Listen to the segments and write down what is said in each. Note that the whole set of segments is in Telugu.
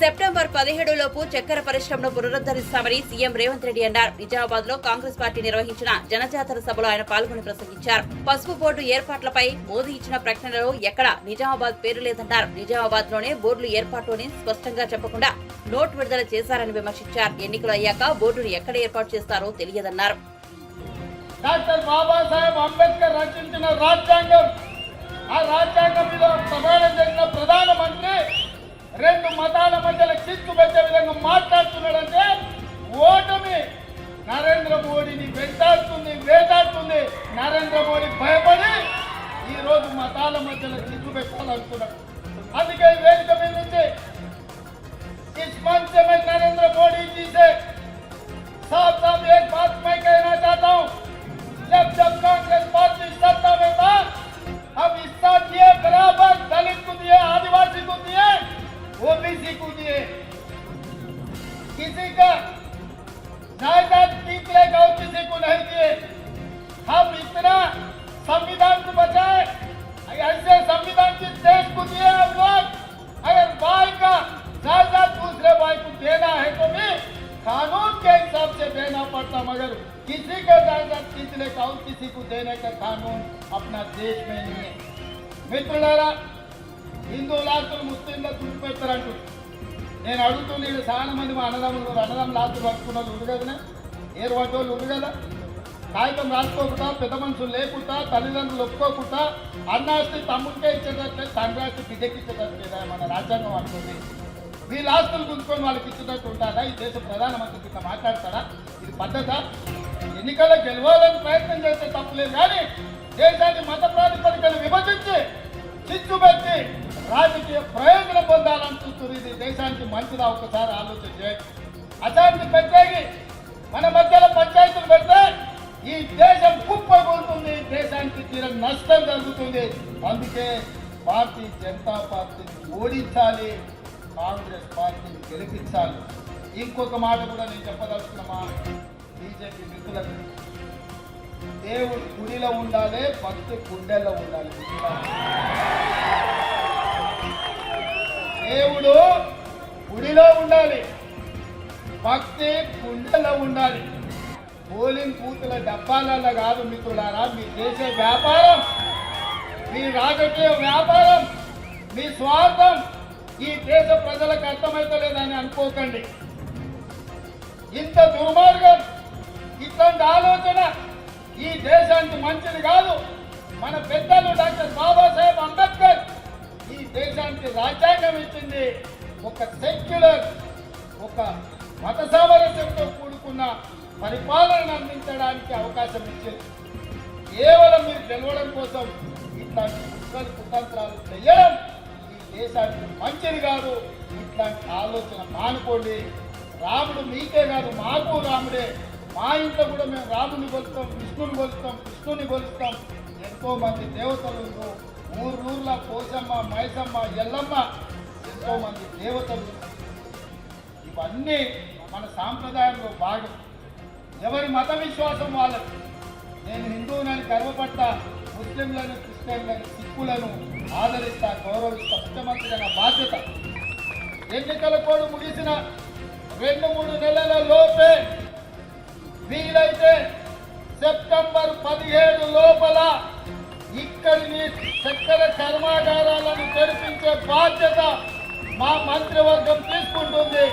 సెప్టెంబర్ పదిహేడు లోపు చక్కెర పరిశ్రమను పునరుద్ధరిస్తామని సీఎం రేవంత్ రెడ్డి అన్నారు. నిజామాబాద్లో కాంగ్రెస్ పార్టీ నిర్వహించిన జనజాతర సభలో ఆయన పాల్గొని ప్రసంగించారు. పసుపు బోర్డు ఏర్పాట్లపై మోదీ ఇచ్చిన ప్రకటనలో ఎక్కడ నిజామాబాద్ పేరు లేదన్నారు. నిజామాబాద్లోనే బోర్డులు ఏర్పాటుని స్పష్టంగా చెప్పకుండా నోట్ విడుదల చేశారని విమర్శించారు. ఎన్నికలు అయ్యాక బోర్డును ఎక్కడ ఏర్పాటు చేస్తారో తెలియదన్నారు. డాక్టర్ బాబాసాహెబ్ అంబేద్కర్ రచించిన రాజ్యాంగం రెండు మతాల మధ్యలో చిచ్చు పెట్టే విధంగా మాట్లాడుతున్నాడంటే ఓటమి నరేంద్ర మోడీని వెంటాడుతుంది వేటాడుతుంది నరేంద్ర మోడీ భయపడి ఈ రోజు మతాల మధ్యలో చిచ్చు పెట్టాలనుకున్నాడు అందుకే ఈ వేదిక మీద నుంచి इस मंच से मैं नरेंद्र मोदी जी से साफ साफ एक बात मैं कहना देना पड़ता मगर किसी का जायदाद खींचने का और किसी को देने का कानून अपना देश में नहीं है మిత్రులారా హిందూ లాస్తులు ముస్లింలకు తుడిపెడతారంటు నేను అడుగుతుంది ఇక్కడ చాలా మంది మా అన్నదమ్ములు అన్నదమ్ములు లాస్తులు పట్టుకున్నది ఉంది కదనే ఏరు పట్టోళ్ళు ఉంది కదా కాగితం రాసుకోకుండా పెద్ద మనుషులు లేకుండా తల్లిదండ్రులు ఒప్పుకోకుండా అన్నాస్తి తమ్ముడికే ఇచ్చేటట్లే తండ్రి ఆస్తి బిడ్డకి ఇచ్చేటట్టు లేదా మన రాజ్యాంగం అంటుంది వీళ్ళ ఆస్తులు గుంజుకొని వాళ్ళకి ఇచ్చినట్టు ఉంటారా ఈ దేశ ప్రధానమంత్రి ఇట్లా మాట్లాడతారా ఇది పద్ధత? ఎన్నికల గెలవాలని ప్రయత్నం చేస్తే తప్పులేదు కానీ దేశాన్ని మత ప్రాతిపదికను విభజించి చిచ్చుపెట్టి రాజకీయ ప్రయోజనం పొందాలని చూస్తుంది ఇది దేశానికి మంచిదా? ఒకసారి ఆలోచన చేయండి. అశాంతి పెట్టేగి మన మధ్యలో పంచాయతీలు పెడితే ఈ దేశం కుప్పకూలుతుంది దేశానికి తీర నష్టం జరుగుతుంది. అందుకే భారతీయ జనతా పార్టీని ఓడించాలి. కాంగ్రెస్ పార్టీ గెలిపించాలి. ఇంకొక మాట కూడా నేను చెప్పదలుచుకున్నామా? బీజేపీ మిత్రులకు. దేవుడు గుడిలో ఉండాలి భక్తి గుండెల్లో ఉండాలి. దేవుడు గుడిలో ఉండాలి భక్తి గుండెల్లో ఉండాలి. పోలింగ్ కూతుల డబ్బాలలో కాదు మిత్రులారా మీ చేసే వ్యాపారం మీ రాజకీయ వ్యాపారం మీ స్వార్థం. ఈ దేశ ప్రజలకు అర్థమైతలేదని అనుకోకండి. ఇంత దుర్మార్గం ఇట్లాంటి ఆలోచన ఈ దేశానికి మంచిది కాదు. మన పెద్దలు డాక్టర్ బాబాసాహెబ్ అంబేద్కర్ ఈ దేశానికి రాజ్యాంగం ఇచ్చింది. ఒక సెక్యులర్ ఒక మత సామరస్యంతో కూడుకున్న పరిపాలన అందించడానికి అవకాశం ఇచ్చింది. కేవలం మీరు గెలవడం కోసం ఇట్లాంటి కుట్రలు కుతంత్రాలు చేయడం దేశానికి మంచిది కాదు. ఇట్లాంటి ఆలోచన మానుకోండి. రాముడు మీకే కాదు మాకు రాముడే. మా ఇంట్లో కూడా మేము రాముని కొలుస్తాం విష్ణుని కొలుస్తాం కృష్ణుని కొలుస్తాం ఎంతో మంది దేవతలు ఊరు ఊర్ల పోసమ్మ మైసమ్మ ఎల్లమ్మ ఎంతో మంది దేవతలు ఇవన్నీ మన సాంప్రదాయంలో భాగం. ఎవరి మత విశ్వాసం వాళ్ళకి నేను హిందువునని గర్వపడ్డ ముస్లింలను క్రిస్టియన్లను సిక్కులను ఆదరిస్తా గౌరవిస్తా ముఖ్యమంత్రి బాధ్యత. ఎన్నికల కోడ్ ముగిసిన రెండు మూడు నెలల లోపే వీలైతే సెప్టెంబర్ పదిహేడు లోపల ఇక్కడిని చక్కెర కర్మాగారాలను తెరిపించే బాధ్యత మా మంత్రివర్గం తీసుకుంటుంది.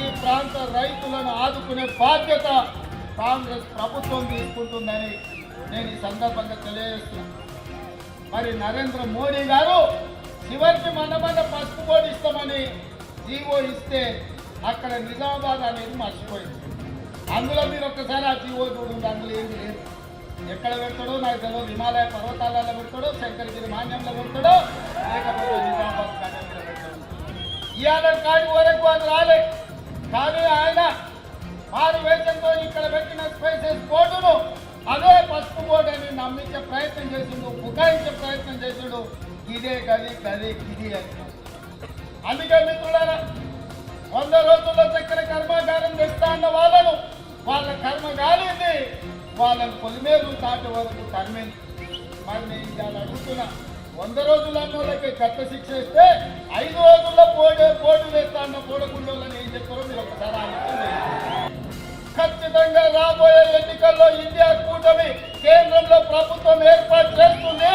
ఈ ప్రాంత రైతులను ఆదుకునే బాధ్యత కాంగ్రెస్ ప్రభుత్వం తీసుకుంటుందని నేను ఈ సందర్భంగా తెలియజేస్తున్నాను. మరి నరేంద్ర మోడీ గారు చివరికి మన మన పసుపు బోర్డు ఇస్తామని జీవో ఇస్తే అక్కడ నిజామాబాద్ అనేది మర్చిపోయింది అందులో మీరు ఒక్కసారి ఆ జీవో చూడండి అందులో ఏం లేదు. ఎక్కడ పెడతాడో నాకు తెలియదు హిమాలయ పర్వతాలలో పెడతాడో శంకరగిరి మాన్యంలో పెడతాడో లేకపోతే నిజామాబాద్ కాలేజీలో పెడతాడో. ఇవాళ కాడి వరకు అది రాలే కానీ ఆయన మారు వేషంతో ఇక్కడ పెట్టిన ఇదే గది గది గిది అంటాం అందుకే మిత్రులారా వంద రోజుల్లో చక్కెర కర్మాగారం తెస్తా అన్న వాళ్ళను వాళ్ళ కర్మ కాలేదు వాళ్ళని పొలిమేరు తాటి వరకు తరిమింది మరి నేను ఇవాళ అడుగుతున్నా వంద రోజుల వాళ్ళకి కట్ట శిక్ష ఇస్తే ఐదు రోజుల్లో పోడే పోటు వేస్తా అన్న పోడకుండోళ్ళని ఏం చెప్తారో మీరు ఒకసారి ఖచ్చితంగా రాబోయే ఎన్నికల్లో ఇండియా కూటమి కేంద్రంలో ప్రభుత్వం ఏర్పాటు చేస్తుంది.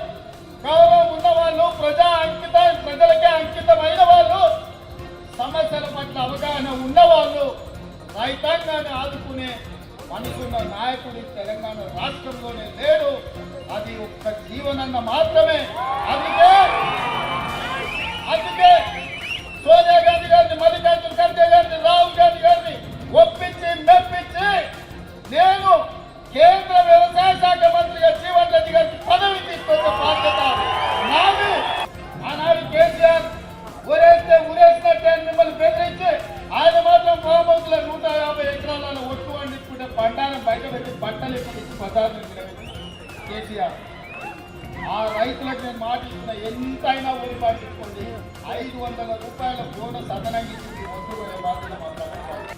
గౌరవం ఉన్నవాళ్ళు ప్రజా అంకిత ప్రజలకే అంకితమైన వాళ్ళు. సమస్యల పట్ల అవగాహన ఉన్నవాళ్ళు రైతాంగాన్ని ఆదుకునే మనసున్న నాయకుడు తెలంగాణ రాష్ట్రంలోనే లేడు. అది ఒక్క జీవనన్న మాత్రమే. అందుకే అందుకే సోనియా గాంధీ గారిని మల్లికార్జున ఖర్గే గారిని రాహుల్ గాంధీ గారిని ఒప్పించి మెప్పించి నేను కేంద్ర వ్యవసాయ బయట పెట్టి బట్టలు ఎప్పుడు పదార్థం కేసీఆర్. ఆ రైతులకు నేను మాట ఇచ్చిన ఎంతైనా ఓడి పాటించుకోండి. ఐదు వందల రూపాయల బోనస్ అదనంగా ఇచ్చింది వద్దు అనే మాట్లాడుతున్నాను